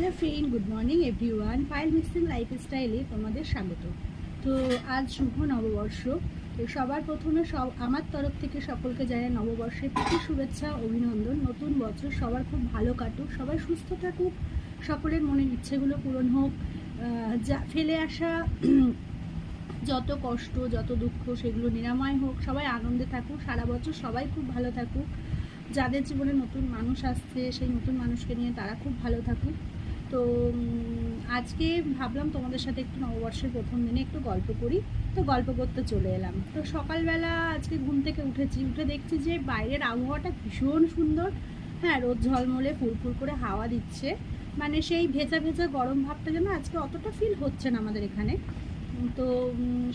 Hello friend good morning everyone file মিক্সিং লাইফস্টাইলে তোমাদের স্বাগত। তো আজ শুভ নববর্ষ। তো সবার প্রথমে সব, আমার তরফ থেকে সকলকে জানাই নববর্ষের প্রতি, শুভেচ্ছা, অভিনন্দন। নতুন বছর সবার খুব ভালো কাটুক, সবাই সুস্থ থাকুক, সকলের মনের ইচ্ছেগুলো পূরণ হোক। যা, ফেলে আসা যত কষ্ট, যত দুঃখ, সেগুলো নিরাময় হোক, সবাই আনন্দে থাকুক, সারা বছর সবাই খুব ভালো থাকুক। যাদের জীবনে নতুন মানুষ আসছে, সেই নতুন মানুষকে নিয়ে তারা খুব ভালো থাকুক। তো আজকে ভাবলাম তোমাদের সাথে একটু নববর্ষের প্রথম দিনে একটু গল্প করি। তো গল্প করতে চলে এলাম। তো সকালবেলা আজকে ঘুম থেকে উঠেছি, উঠে দেখছি যে বাইরের আবহাওয়াটা ভীষণ সুন্দর। হ্যাঁ রোদ ঝলমলে ফুরফুর করে হাওয়া দিচ্ছে। মানে সেই ভেজা ভেজা গরম ভাবটা যেন আজকে অতটা ফিল হচ্ছে না আমাদের এখানে। তো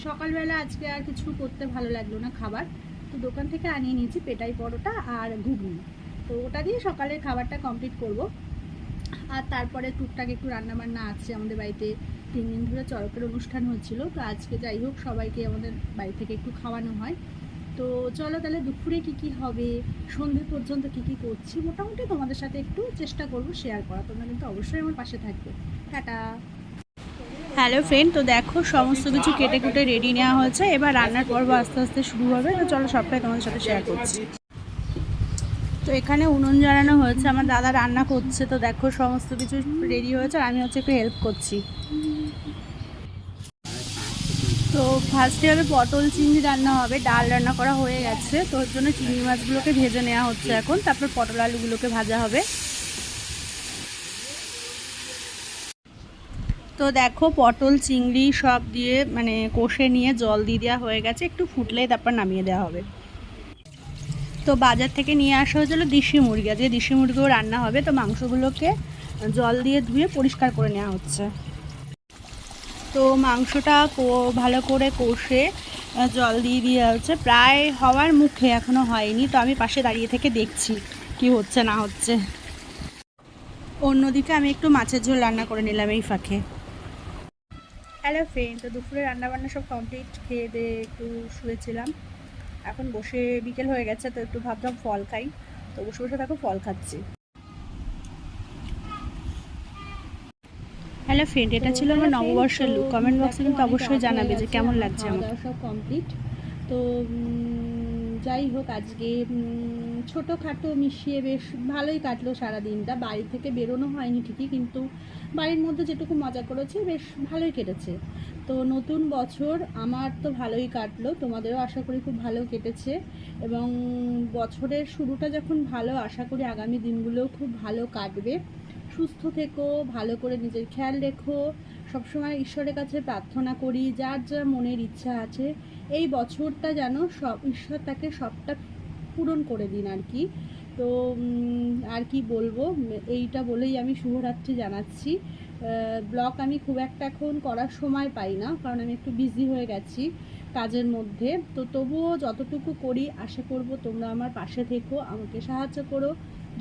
সকালবেলা আজকে আর কিছু করতে ভালো লাগল না খাবার। তো দোকান থেকে আনিয়ে নিয়েছি পেটাই পরোটা আর ঘুগনি। তো ওটা দিয়ে সকালের খাবারটা কমপ্লিট করব। আর তারপরে টুকটাক একটু রান্নাবান্না আছে আমাদের বাড়িতে। তিন দিন ধরে চড়কের অনুষ্ঠান হচ্ছিল, তো আজকে যাই হোক সবাইকে আমাদের বাড়ি থেকে একটু খাওয়ানো হয়। তো চলো তাহলে দুপুরে কি কি হবে, সন্ধে পর্যন্ত কি কি করছি, মোটামুটি তোমাদের সাথে একটু চেষ্টা করব শেয়ার করা। তোমরা কিন্তু অবশ্যই আমার পাশে থাকবে। টাটা। হ্যালো ফ্রেন্ড তো দেখো সমস্ত কিছু কেটে কুটে রেডি নেওয়া হয়েছে। এবার রান্নার পর্ব আস্তে আস্তে শুরু হবে, তো চলো সবটাই তোমাদের সাথে শেয়ার করছি। তো এখানে উনুন জ্বালানো হয়েছে, আমার দাদা রান্না করছে, তো দেখো সমস্ত কিছু রেডি হয়েছে আর আমি হচ্ছে একটু হেল্প করছি। তো ফার্স্টে হবে পটল চিংড়ি রান্না হবে, ডাল রান্না করা হয়ে গেছে, তো ওর জন্য চিংড়ি মাছগুলোকে ভেজে নেওয়া হচ্ছে এখন, তারপর পটল আলুগুলোকে ভাজা হবে। তো দেখো পটল, চিংড়ি সব দিয়ে মানে কষে নিয়ে জল দিয়ে দেওয়া হয়ে গেছে, একটু ফুটলেই তারপর নামিয়ে দেওয়া হবে। তো বাজার থেকে নিয়ে আসা হয়েছিল দেশি মুরগি। আজকে দেশি মুরগিও রান্না হবে, তো মাংসগুলোকে জল দিয়ে ধুয়ে পরিষ্কার করে নেওয়া হচ্ছে। তো মাংসটা ভালো করে কষে জল দিয়ে দেওয়া হচ্ছে। প্রায় হওয়ার মুখে এখনও হয়নি, তো আমি পাশে দাঁড়িয়ে থেকে দেখছি কি হচ্ছে, না হচ্ছে। অন্যদিকে আমি একটু মাছের ঝোল রান্না করে নিলাম এই ফাঁকে। হ্যালো ফ্রেন্ড তো দুপুরে রান্না বান্না সব কমপ্লিট খেয়ে দিয়ে একটু শুয়েছিলাম। এখন বসে বিকেল হয়ে গেছে তো একটু ভাবলাম ফল খাই। তো বসে বসে দেখো ফল খাচ্ছি। হ্যালো ফ্রেন্ড এটা ছিল আমার নববর্ষের লুক কমেন্ট বক্সে কিন্তু অবশ্যই জানাবে যে কেমন লাগছে আমার সব কমপ্লিট তো যাই হোক আজকে ছোটোখাটো মিশিয়ে বেশ ভালোই কাটলো সারা দিনটা বাড়ি থেকে বেরোনো হয়নি ঠিকই, কিন্তু বাড়ির মধ্যে যেটুকু মজা করেছি, বেশ ভালোই কেটেছে। তো নতুন বছর আমার তো ভালোই কাটলো, তোমাদেরও আশা করি খুব ভালো কেটেছে। এবং বছরের শুরুটা যখন ভালো, আশা করি আগামী দিনগুলোও খুব ভালো কাটবে। সুস্থ থেকো, ভালো করে নিজের খেয়াল রেখো, সবসময় ঈশ্বরের কাছে প্রার্থনা করি, যার যা মনের ইচ্ছা আছে। এই বছরটা যেন সব ঈশ্বর তাকে সবটা পূরণ করে দিন আর কি। তো আর কি বলব? এইটা বলেই আমি শুভরাত্রি জানাচ্ছি। ব্লগ আমি খুব একটা এখন করার সময় পাই না, কারণ আমি একটু বিজি হয়ে গেছি কাজের মধ্যে। তো তবুও যতটুকু করি, আশা করব তোমরা আমার পাশে থেকো, আমাকে সাহায্য করো।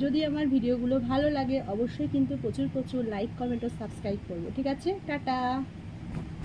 যদি আমার ভিডিওগুলো ভালো লাগে, অবশ্যই কিন্তু প্রচুর প্রচুর লাইক কমেন্ট ও সাবস্ক্রাইব করব। ঠিক আছে? টাটা!